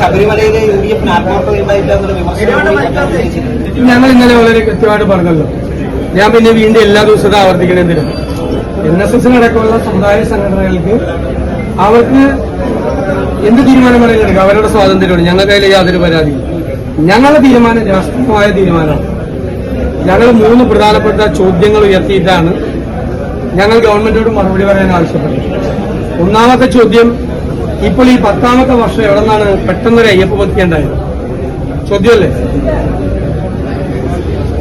ശബരിമലയിലെ U D എഫിന് ആത്മാർത്ഥത വിമർശനം കൂടി അദ്ദേഹം ഉന്നയിച്ചിട്ടുണ്ട്. ഞങ്ങൾ ഇന്നലെ വളരെ കൃത്യമായിട്ട് പറഞ്ഞല്ലോ. ഞാൻ പിന്നെ വീണ്ടും എല്ലാ ദിവസവും ആവർത്തിക്കണെന്തിനും എൻ എസ് എസിനടക്കമുള്ള സമുദായ സംഘടനകൾക്ക് അവർക്ക് എന്ത് തീരുമാനം വേണമെങ്കിലും എടുക്കാം? അവരുടെ സ്വാതന്ത്ര്യമാണ്. ഞങ്ങൾക്ക് അതിൽ യാതൊരു പരാതിയും ഞങ്ങളുടെ തീരുമാനം രാഷ്ട്രീയമായ തീരുമാനമാണ്. ഞങ്ങൾ മൂന്ന് പ്രധാനപ്പെട്ട ചോദ്യങ്ങൾ ഉയർത്തിയിട്ടാണ് ഞങ്ങൾ ഗവൺമെന്റിനോട് മറുപടി പറയാൻ ആവശ്യപ്പെട്ടത്. ഒന്നാമത്തെ ചോദ്യം ഇപ്പോൾ ഈ പത്താമത്തെ വർഷം എവിടെ നിന്നാണ് പെട്ടെന്നൊരു അയ്യപ്പ ഭക്തി ഉണ്ടായത്? ചോദ്യമല്ലേ?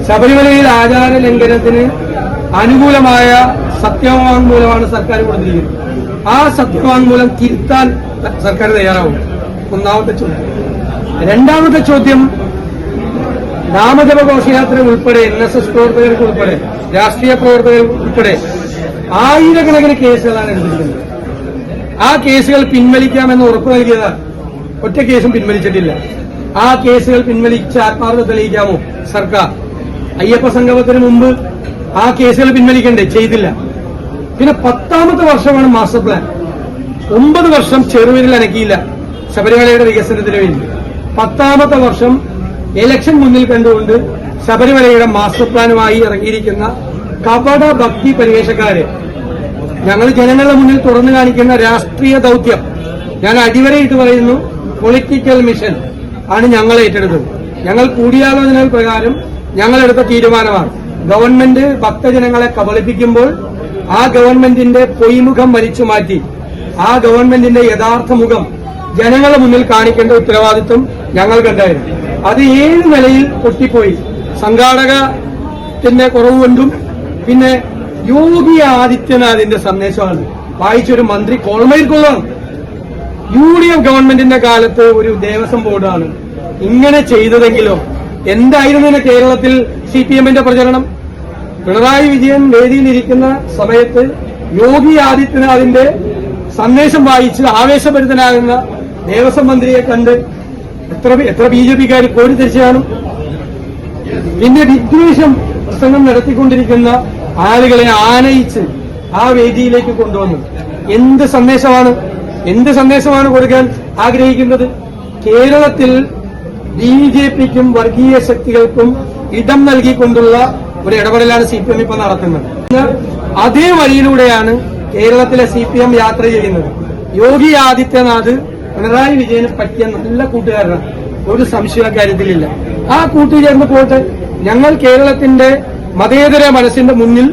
ശബരിമലയിൽ ആചാര ലംഘനത്തിന് അനുകൂലമായ സത്യവാങ്മൂലമാണ് സർക്കാർ കൊടുത്തിരിക്കുന്നത്. ആ സത്യവാങ്മൂലം തിരുത്താൻ സർക്കാർ തയ്യാറാവും. ഒന്നാമത്തെ ചോദ്യം. രണ്ടാമത്തെ ചോദ്യം നാമജപ ഘോഷയാത്ര ഉൾപ്പെടെ എൻ എസ് എസ് പ്രവർത്തകർക്ക് ഉൾപ്പെടെ രാഷ്ട്രീയ പ്രവർത്തകർ ഉൾപ്പെടെ ആയിരക്കണക്കിന് കേസുകളാണ് എടുത്തിരിക്കുന്നത്. ആ കേസുകൾ പിൻവലിക്കാമെന്ന് ഉറപ്പു നൽകിയതാ. ഒറ്റ കേസും പിൻവലിച്ചിട്ടില്ല. ആ കേസുകൾ പിൻവലിച്ച് ആത്മാർത്ഥ തെളിയിക്കാമോ? സർക്കാർ. അയ്യപ്പ സംഗമത്തിന് മുമ്പ് ആ കേസുകൾ പിൻവലിക്കണ്ടേ? ചെയ്തില്ല. പിന്നെ പത്താമത്തെ വർഷമാണ് മാസ്റ്റർ പ്ലാൻ ഒമ്പത് വർഷം ചെറുവിരൽ അനക്കിയില്ല ശബരിമലയുടെ വികസനത്തിന് വേണ്ടി. പത്താമത്തെ വർഷം ഇലക്ഷൻ മുന്നിൽ കണ്ടുകൊണ്ട് ശബരിമലയുടെ മാസ്റ്റർ പ്ലാനുമായി ഇറങ്ങിയിരിക്കുന്ന കപട ഭക്തി പരിവേഷക്കാരെ ഞങ്ങൾ ജനങ്ങളുടെ മുന്നിൽ തുറന്നു കാണിക്കുന്ന രാഷ്ട്രീയ ദൗത്യം. ഞാൻ അടിവരയിട്ട് പറയുന്നു പൊളിറ്റിക്കൽ മിഷൻ ആണ് ഞങ്ങൾ ഏറ്റെടുത്തത്. ഞങ്ങൾ കൂടിയാലോചനകൾ പ്രകാരം ഞങ്ങളെടുത്ത തീരുമാനമാണ്. ഗവൺമെന്റ് ഭക്തജനങ്ങളെ കബളിപ്പിക്കുമ്പോൾ ആ ഗവൺമെന്റിന്റെ പൊയ്മുഖം വലിച്ചു മാറ്റി ആ ഗവൺമെന്റിന്റെ യഥാർത്ഥ മുഖം ജനങ്ങളുടെ മുന്നിൽ കാണിക്കേണ്ട ഉത്തരവാദിത്വം ഞങ്ങൾക്കുണ്ടായിരുന്നു അത് ഏഴ് നിലയിൽ പൊട്ടിപ്പോയി? സംഘാടകത്തിന്റെ കുറവ് കൊണ്ടും പിന്നെ യോഗി ആദിത്യനാഥിന്റെ സന്ദേശമാണ്. വായിച്ചൊരു മന്ത്രി കോൾമയിൽക്കൊള്ളാണ് യു ഡി എഫ് ഗവൺമെന്റിന്റെ കാലത്ത് ഒരു ദേവസ്വം ബോർഡാണ്. ഇങ്ങനെ ചെയ്തതെങ്കിലോ എന്തായിരുന്നു കേരളത്തിൽ സി പി എമ്മിന്റെ പ്രചരണം? പിണറായി വിജയൻ വേദിയിലിരിക്കുന്ന സമയത്ത് യോഗി ആദിത്യനാഥിന്റെ സന്ദേശം വായിച്ച് ആവേശഭരിതനാകുന്ന ദേവസ്വം മന്ത്രിയെ കണ്ട് എത്ര എത്ര ബി ജെ പിക്കാർ കോരിത്തിരിച്ചു കാണും. പിന്നെ വിദ്വേഷം പ്രസംഗം നടത്തിക്കൊണ്ടിരിക്കുന്ന ആളുകളെ ആനയിച്ച് ആ വേദിയിലേക്ക് കൊണ്ടുവന്നു. എന്ത് സന്ദേശമാണ്? എന്ത് സന്ദേശമാണ് കൊടുക്കാൻ ആഗ്രഹിക്കുന്നത്? കേരളത്തിൽ ബി ജെ പിക്കും വർഗീയ ശക്തികൾക്കും ഇടം നൽകിക്കൊണ്ടുള്ള ഒരു ഇടപെടലാണ് സി പി എം ഇപ്പൊ നടത്തുന്നത്. അതേ വഴിയിലൂടെയാണ് കേരളത്തിലെ സി പി എം യാത്ര ചെയ്യുന്നത്. യോഗി ആദിത്യനാഥ് പിണറായി വിജയന് പറ്റിയ നല്ല കൂട്ടുകാരനാണ്. ഒരു സംശയ കാര്യത്തിലില്ല ആ കൂട്ടുചേർന്ന് പോയിട്ട് ഞങ്ങൾ കേരളത്തിന്റെ മതേതര മനസ്സിന്റെ മുന്നിൽ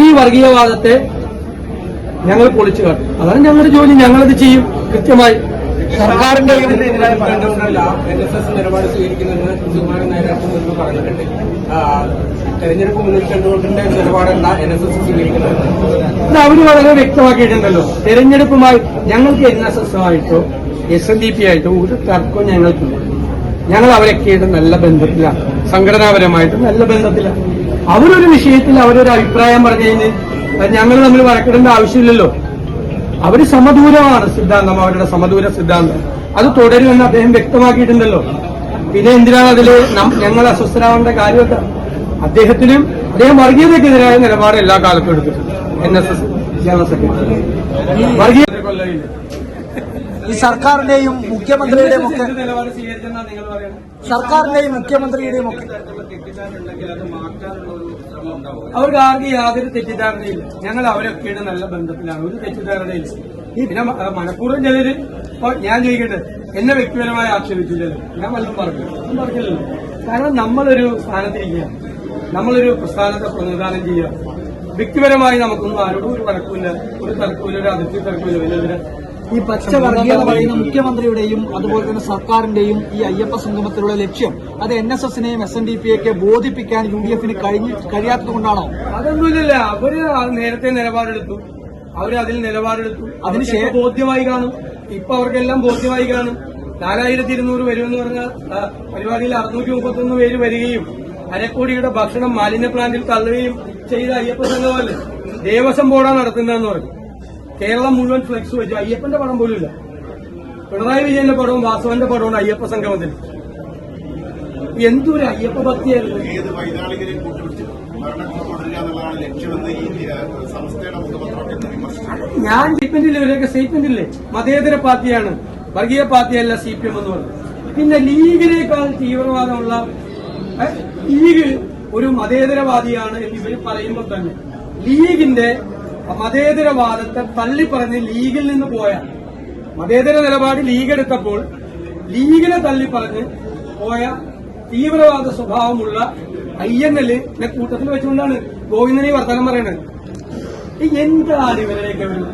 ഈ വർഗീയവാദത്തെ ഞങ്ങൾ പൊളിച്ചു കാട്ടും. അതാണ് ഞങ്ങളുടെ ജോലി ഞങ്ങളത് ചെയ്യും. കൃത്യമായി. സർക്കാരിന്റെ നിലപാട് മുൻപ് പറഞ്ഞിട്ടുണ്ട്. തെരഞ്ഞെടുപ്പ് മുന്നിൽ കണ്ടുകൊണ്ടിന്റെ നിലപാടല്ല എൻ എസ് എസ് സ്വീകരിക്കുന്നത് ഇത് അവർ വളരെ വ്യക്തമാക്കിയിട്ടുണ്ടല്ലോ. തെരഞ്ഞെടുപ്പുമായി ഞങ്ങൾക്ക് എൻ എസ് എസ് ആയിട്ടോ എസ് എൻ ഡി പി ആയിട്ടോ ഒരു തർക്കവും ഞങ്ങൾക്കില്ല. ഞങ്ങൾ അവരൊക്കെയായിട്ട് നല്ല ബന്ധത്തിലാണ് സംഘടനാപരമായിട്ട് നല്ല ബന്ധത്തിലാണ് അവരൊരു വിഷയത്തിൽ അവരൊരു അഭിപ്രായം പറഞ്ഞു കഴിഞ്ഞ് ഞങ്ങൾ തമ്മിൽ വഴക്കിടേണ്ട ആവശ്യമില്ലല്ലോ. അവർ സമദൂരമാണ് സിദ്ധാന്തം അവരുടെ സമദൂര സിദ്ധാന്തം. അത് തുടരുമെന്ന് അദ്ദേഹം വ്യക്തമാക്കിയിട്ടുണ്ടല്ലോ. പിന്നെ എന്തിനാണ് അതിൽ ഞങ്ങൾ അസ്വസ്ഥരാവേണ്ട കാര്യമൊക്കെ? അദ്ദേഹത്തിനും അദ്ദേഹം വർഗീയതയ്ക്കെതിരായ നിലപാട് എല്ലാ കാലത്തും എടുത്തിട്ടുണ്ട്. N S S general secretary. വർഗീയ കൊല്ലയില്ല ഈ സർക്കാരിന്റെയും മുഖ്യമന്ത്രിയുടെയും ഒക്കെ സർക്കാരിന്റെയും മുഖ്യമന്ത്രിയുടെയും ഒക്കെ അവർക്ക് ആർക്കും യാതൊരു തെറ്റിദ്ധാരണയില്ല. ഞങ്ങൾ അവരൊക്കെയാണ് നല്ല ബന്ധത്തിലാണ്. ഒരു തെറ്റിദ്ധാരണയില്ല. പിന്നെ മനഃപൂർവം ചിലര് ഇപ്പൊ ഞാൻ ചോദിക്കട്ടെ എന്നെ വ്യക്തിപരമായി ആക്ഷേപിച്ചില്ലല്ലോ. ഞാൻ വല്ലതും പറഞ്ഞു. ഒന്നും പറഞ്ഞില്ലല്ലോ. കാരണം നമ്മളൊരു സ്ഥാനത്തിരിക്കുക നമ്മളൊരു പ്രസ്ഥാനത്തെ പ്രതിനിധാനം ചെയ്യുക. വ്യക്തിപരമായി നമുക്കൊന്നും ആരോടും ഒരു വഴക്കുമില്ല ഒരു തർക്കമില്ല ഒരു അതിർത്തി തർക്കമില്ല വലിയ? ഈ പച്ചവർഗീയത പറയുന്ന മുഖ്യമന്ത്രിയുടെയും അതുപോലെ തന്നെ സർക്കാരിന്റെയും ഈ അയ്യപ്പ സംഗമത്തിലുള്ള ലക്ഷ്യം അത് എൻ എസ് എസിനെയും എസ് എൻ ഡി പി ഒക്കെ ബോധിപ്പിക്കാൻ യു ഡി എഫിന് കഴിഞ്ഞ് കഴിയാത്തത് കൊണ്ടാണോ? അതൊന്നുമില്ല അവർ നേരത്തെ നിലപാടെടുത്തു. അവർ അതിൽ നിലപാടെടുത്തു. അതിന് ശേഷം ബോധ്യമായി കാണും. ഇപ്പൊ അവർക്കെല്ലാം ബോധ്യമായി കാണും. നാലായിരത്തി ഇരുന്നൂറ് വരുമെന്ന് പറഞ്ഞ പരിപാടിയിൽ അറുന്നൂറ്റി മുപ്പത്തൊന്ന് പേര് വരികയും അരക്കോടിയുടെ ഭക്ഷണം മാലിന്യ പ്ലാന്റിൽ തള്ളുകയും ചെയ്ത അയ്യപ്പ സംഘമല്ലേ? ദേവസ്വം ബോർഡാണ് നടത്തുന്നതെന്ന് പറഞ്ഞു. കേരളം മുഴുവൻ ഫ്ലെക്സ് വെച്ചു. അയ്യപ്പന്റെ പടം പോലും ഇല്ല. പിണറായി വിജയന്റെ പടവും വാസവന്റെ പടവും അയ്യപ്പ സംഗമത്തിൽ. എന്തൊരു അയ്യപ്പ ഭക്തിയായിരുന്നു. ഏത് വൈതാളികരെയും കൂട്ടുപിടിച്ച് ഭരണം തുടരുക എന്നുള്ളതാണ് ലക്ഷ്യമെന്ന് ഈ ഏഹ്, സംസ്ഥയുടെ മുഖപത്രമൊക്കെ വിമർശിച്ചു. ഞാൻ സ്റ്റേറ്റ്മെന്റ് ഇല്ലേ ഇവരൊക്കെ സ്റ്റേറ്റ്മെന്റ് ഇല്ലേ? മതേതര പാർട്ടിയാണ്. വർഗീയ പാർട്ടിയല്ല സി പി എം എന്ന് പറഞ്ഞു പിന്നെ ലീഗിനേക്കാൾ തീവ്രവാദമുള്ള ലീഗ് ഒരു മതേതരവാദിയാണ് എന്ന് ഇവർ പറയുമ്പോൾ തന്നെ. ലീഗിന്റെ മതേതരവാദത്തെ തള്ളിപ്പറഞ്ഞ് ലീഗിൽ നിന്ന് പോയ മതേതര നിലപാട് ലീഗ് എടുത്തപ്പോൾ ലീഗിനെ തള്ളിപ്പറഞ്ഞ് പോയ തീവ്രവാദ സ്വഭാവമുള്ള ഐ എൻ എല്ലിനെ കൂട്ടത്തിൽ വെച്ചുകൊണ്ടാണ് ഗോവിന്ദനെ വർത്തമാനം പറയുന്നത്. എന്താണ് ഇവരുടെയൊക്കെ ഒരു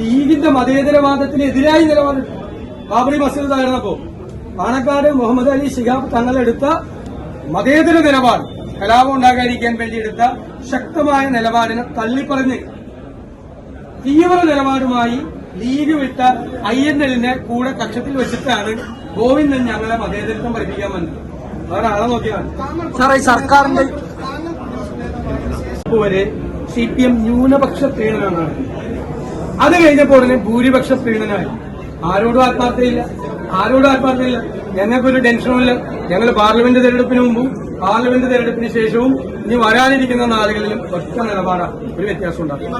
ലീഗിന്റെ മതേതരവാദത്തിന് എതിരായി നിലപാട്. ബാബറി മസ്ജിദ് തകർന്നപ്പോ പാണക്കാട് മുഹമ്മദ് അലി ശിഹാബ് തങ്ങളെടുത്ത മതേതര നിലപാട്. കലാപം ഉണ്ടാകാതിരിക്കാൻ വേണ്ടി എടുത്ത ശക്തമായ നിലപാടിനെ തള്ളിപ്പറഞ്ഞ് തീവ്ര നിലപാടുമായി ലീഗ് വിട്ട ഐ എൻ എല്ലിനെ കൂടെ കക്ഷത്തിൽ വെച്ചിട്ടാണ് ഗോവിന്ദൻ ഞങ്ങളെ മതേതരത്വം പഠിപ്പിക്കാൻ വന്നത്. വേറെ ആളെ നോക്കിയാണ് സാറേ സർക്കാരിന്റെ വരെ സി പി എം ന്യൂനപക്ഷ പ്രീണനമാണ് അത് കഴിഞ്ഞപ്പോൾ ഉടനെ ഭൂരിപക്ഷ പ്രീണനായി ആരോടും ആത്മാർത്ഥയില്ല ആരോടും ആത്മാർത്ഥമില്ല ഞങ്ങൾക്കൊരു ടെൻഷനുമില്ല ഞങ്ങൾ പാർലമെന്റ് തെരഞ്ഞെടുപ്പിന് മുമ്പും പാർലമെന്റ് തെരഞ്ഞെടുപ്പിന് ശേഷവും ഇനി വരാനിരിക്കുന്ന നാളുകളിലും ഒറ്റ നിലപാടാണ് ഒരു വ്യത്യാസം ഉണ്ടാകും